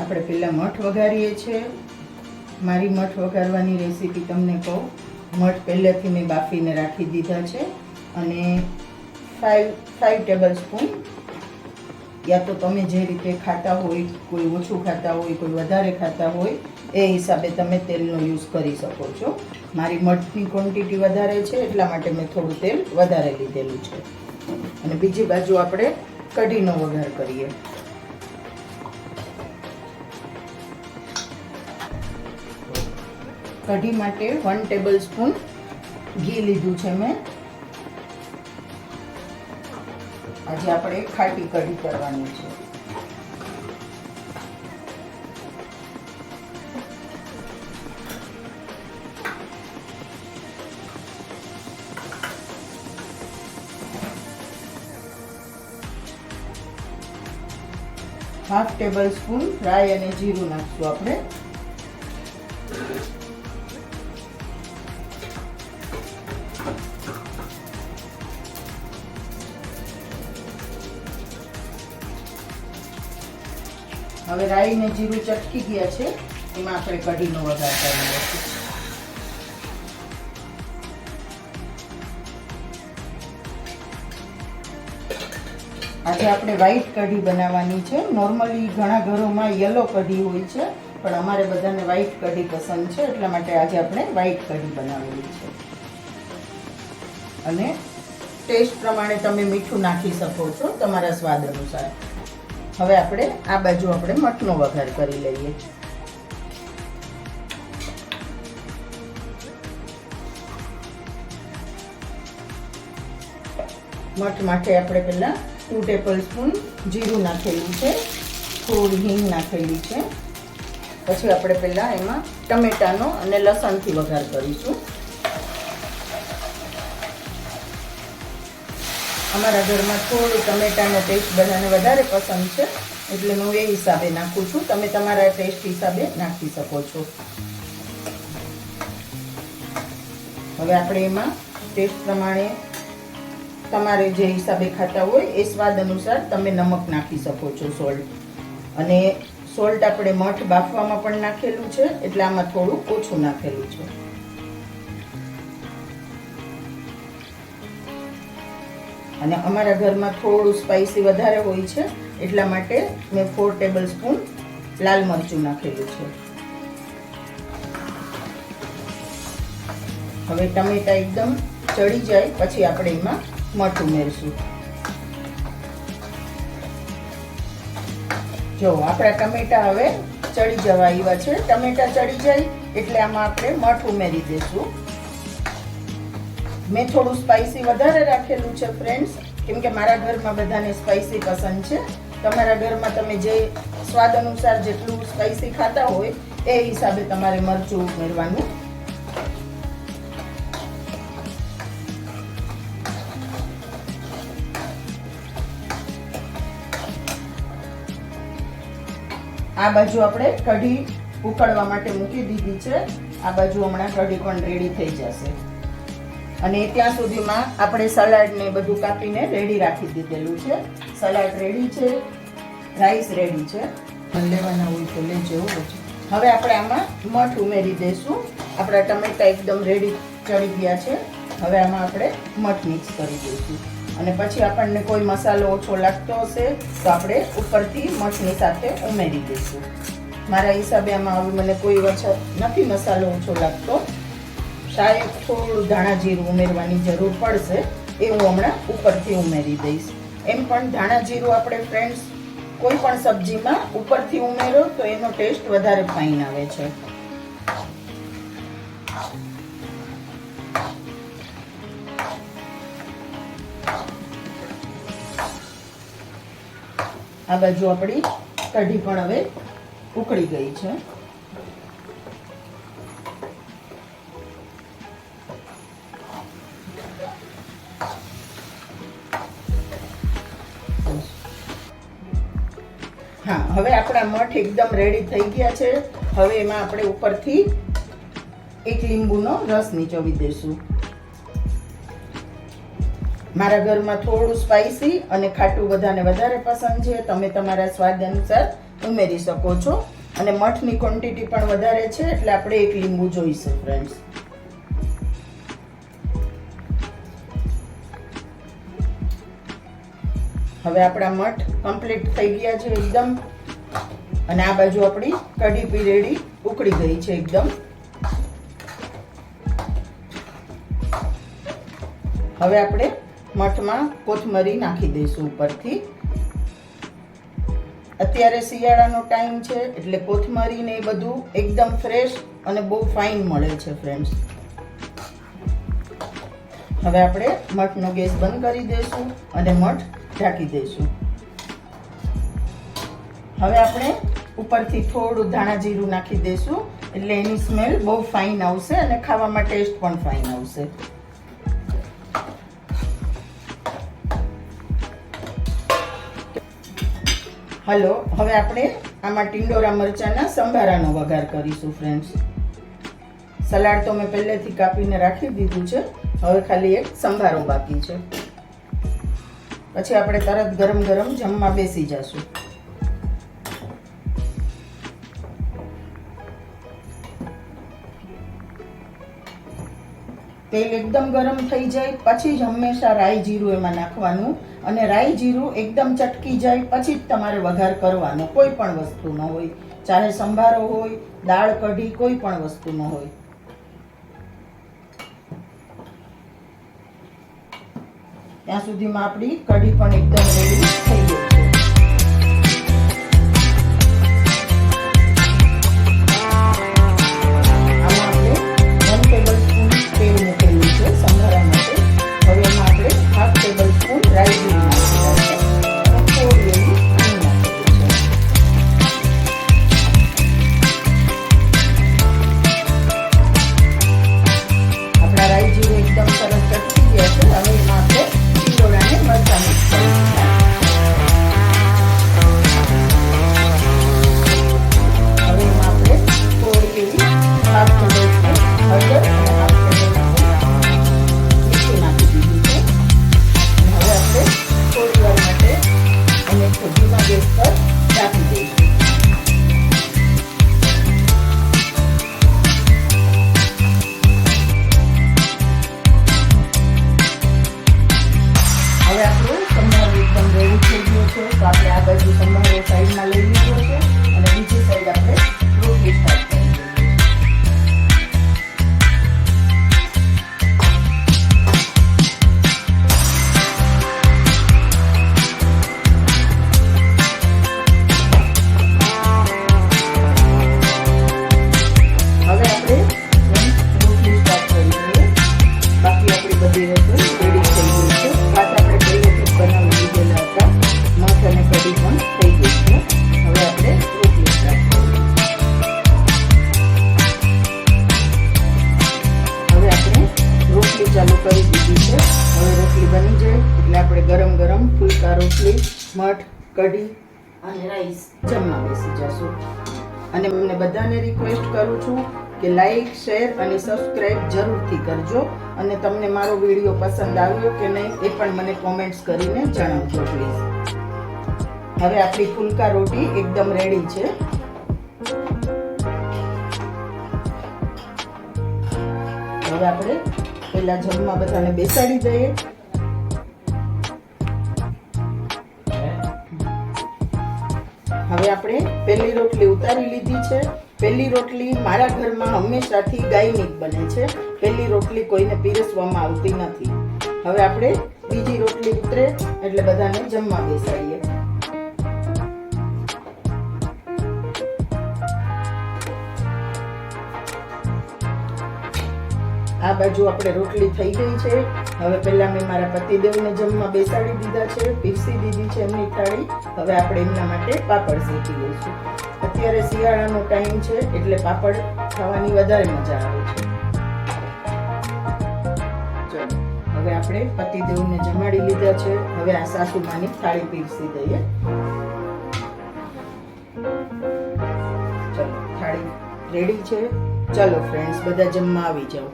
આપણે પહેલાં મઠ વઘારીએ છીએ મારી મઠ વઘારવાની રેસીપી તમને કહું. મઠ પહેલેથી મેં બાફીને રાખી દીધા છે અને ફાઇવ ફાઇવ ટેબલ સ્પૂન યા તો તમે જે રીતે ખાતા હોય, કોઈ ઓછું ખાતા હોય, કોઈ વધારે ખાતા હોય, એ હિસાબે તમે તેલનો યુઝ કરી શકો છો. મારી મઠની ક્વોન્ટિટી વધારે છે, એટલા માટે મેં થોડું તેલ વધારે લીધેલું છે. અને બીજી બાજુ આપણે કઢીનો વઘાર કરીએ. કઢી માટે વન ટેબલ સ્પૂન ઘી લીધું છે મેં. આજે આપણે ખાટી કઢી કરવાની છે. હાફ ટેબલ સ્પૂન રાઈ અને જીરું નાખશું આપણે. હવે રાઈ ને જીરું ચટકી ગયા છે, એમાં આપણે કઢીનો વઘાર કરી લઈશું. આજે આપણે વ્હાઈટ કઢી બનાવવાની છે. નોર્મલી ઘણા ઘરોમાં યલો કઢી હોય છે, પણ અમારે બધાને વ્હાઈટ કઢી પસંદ છે, એટલા માટે આજે આપણે વ્હાઈટ કઢી બનાવેલી છે. અને ટેસ્ટ પ્રમાણે તમે મીઠું નાખી શકો છો તમારા સ્વાદ અનુસાર. હવે આપણે આ બાજુ આપણે મઠનો વઘાર કરી લઈએ. મઠ માટે આપણે પહેલાં ટુ ટેબલ સ્પૂન જીરું નાખેલું છે, થોડી હિંગ નાખેલી છે. પછી આપણે પહેલાં એમાં ટમેટાનો અને લસણથી વઘાર કરીશું. અમારા ઘરમાં થોડું ટમેટાનો ટેસ્ટ બધાને વધારે પસંદ છે, એટલે હું એ હિસાબે નાખું છું. તમે તમારા ટેસ્ટ હિસાબે નાખી શકો છો. હવે આપણે એમાં ટેસ્ટ પ્રમાણે તમારે જે હિસાબે ખાતા હોય, એ સ્વાદ અનુસાર તમે નમક નાખી શકો છો સોલ્ટ અને સોલ્ટ આપણે મઠ બાફવામાં પણ નાખેલું છે, એટલે આમાં થોડું ઓછું નાખેલું છે. અને અમારા ઘરમાં થોડું સ્પાઇસી વધારે હોય છે, એટલા માટે મેં ફોર ટેબલ સ્પૂન લાલ મરચું નાખેલું છે. હવે ટમેટા એકદમ ચડી જાય, પછી આપણે એમાં મઠ ઉમેરશું જો, આપણા ટમેટા હવે ચડી જવા આવ્યા છે. ટમેટા ચડી જાય, એટલે આમાં આપણે મઠ ઉમેરી દઈશું મેં થોડું સ્પાઇસી વધારે રાખેલું છે ફ્રેન્ડ્સ કેમ કે મારા ઘરમાં બધાને સ્પાઇસી પસંદ છે. તમારા ઘરમાં તમે જે સ્વાદ અનુસાર જેટલું સ્પાઇસી ખાતા હોય, એ હિસાબે તમારે મરચું ઉમેરવાનું. આ બાજુ આપણે કઢી ઉકળવા માટે મૂકી દીધી છે. આ બાજુ હમણાં કઢી પણ રેડી થઈ જશે. અને ત્યાં સુધીમાં આપણે સલાડ ને બધું કાપીને રેડી રાખી દીધેલું છે. સલાડ રેડી છે રાઈસ રેડી છે. લેવાના હોય તો લેજો હવે આપણે આમાં મઠ ઉમેરી દઈશું. આપણા ટમેટા એકદમ રેડી ચડી ગયા છે. હવે આમાં આપણે મઠ મિક્સ કરી દઈશું. અને પછી આપણને કોઈ મસાલો ઓછો લાગતો હશે તો આપણે ઉપરથી મઠની સાથે ઉમેરી દઈશું. મારા હિસાબે આમાં આવું મને કોઈ વખત નથી મસાલો ઓછો લાગતો. શાયદ થોડું ધાણા જીરું ઉમેરવાની જરૂર પડશે એ હું હમણાં ઉપરથી ઉમેરી દઈશ. એમ પણ ધાણા જીરું આપણે ફ્રેન્ડ્સ કોઈ પણ સબ્જીમાં ઉપરથી ઉમેરો તો એનો ટેસ્ટ વધારે ફાઇન આવે છે. આ બાજુ આપણી કઢી પણ હવે ઉકળી ગઈ છે. હવે આપણા મઠ એકદમ રેડી થઈ ગયા છે. હવે એમાં આપણે ઉપરથી એક લીંબુનો રસ નીચોવી દઈશું. મારા ઘરમાં થોડું સ્પાઇસી અને ખાટું બધાને વધારે પસંદ છે. તમે તમારા સ્વાદ અનુસાર ઉમેરી શકો છો. અને મઠની ક્વોન્ટિટી પણ વધારે છે, એટલે આપણે એક લીંબુ જોઈશું ફ્રેન્ડ્સ હવે આપણા મઠ કમ્પ્લીટ થઈ ગયા છે એકદમ. અને આ બાજુ આપણી કઢી પીરેડી ઉકળી ગઈ છે એકદમ. હવે આપણે મઠમાં કોથમરી નાખી દઈશું ઉપરથી. અત્યારે શિયાળાનો ટાઈમ છે, એટલે કોથમરી ને એ બધું એકદમ ફ્રેશ અને બહુ ફાઇન મળે છે ફ્રેન્ડ્સ હવે આપણે મઠનો ગેસ બંધ કરી દઈશું અને મઠ ઢાંકી દઈશું. હવે આપણે ઉપરથી થોડું ધાણા જીરું નાખી દઈશું એટલે એની સ્મેલ બહુ ફાઇન આવશે અને ખાવામાં ટેસ્ટ પણ ફાઇન આવશે. હલો, હવે આપણે આમાં ટિંડોરા મરચાના સંભારાનો વઘાર કરીશું ફ્રેન્ડ્સ સલાડ તો મેં પહેલેથી કાપીને રાખી દીધું છે. હવે ખાલી એક સંભારો બાકી છે. પછી આપણે તરત ગરમ ગરમ જમવા બેસી જશું. તેલ એકદમ ગરમ થઈ જાય, પછી જ હંમેશા રાઈ જીરું એમાં નાખવાનું અને રાઈ જીરું એકદમ ચટકી જાય, પછી જ તમારે વઘાર કરવાનો, કોઈ પણ વસ્તુનો હોય. ચાહે સંભારો હોય, દાળ કઢી, કોઈ પણ વસ્તુનો હોય. ત્યાં સુધીમાં આપણી કઢી પણ એકદમ રેડી થઈ ગઈ. ચાલુ કરી દીધી છે. હવે રોટલી બની જાય એટલે આપણે ગરમ ગરમ ફૂલકા રોટલી, મઠ, કઢી અને રાઈસ જમવા બેસી જશું. અને મને બધાને રિક્વેસ્ટ કરું છું કે લાઈક શેર અને સબસ્ક્રાઈબ જરૂરથી કરજો. અને તમને મારો વીડિયો પસંદ આવ્યો કે નહીં એ પણ મને કોમેન્ટ્સ કરીને જણાવજો પ્લીઝ હવે આપણી ફુલકા રોટી એકદમ રેડી છે. હવે આપણે પેલા જમવા બધાને બેસાડી દઈએ. હવે આપણે પહેલી રોટલી ઉતારી લીધી છે. પહેલી રોટલી મારા ઘરમાં હંમેશાથી ગાયનિક બને છે. પહેલી રોટલી કોઈને પીરસવામાં આવતી નથી. હવે આપણે બીજી રોટલી ઉતરે એટલે બધાને જમવા બેસાડીએ. આ બાજુ આપણે રોટલી થઈ ગઈ છે. હવે પહેલાં મેં મારા પતિદેવને જમવા બેસાડી દીધા છે. પીરસી દીધી છે એમની થાળી. હવે આપણે એમના માટે પાપડ શેકી લઈશું. અત્યારે શિયાળાનો ટાઈમ છે એટલે પાપડ ખાવાની વધારે મજા આવે છે. ચલો, હવે આપણે પતિદેવને જમાડી લીધા છે. હવે આ સાસુમાની થાળી પીરસી દઈએ. ચલો, થાળી રેડી છે. ચલો ફ્રેન્ડ્સ બધા જમવા આવી જાઓ.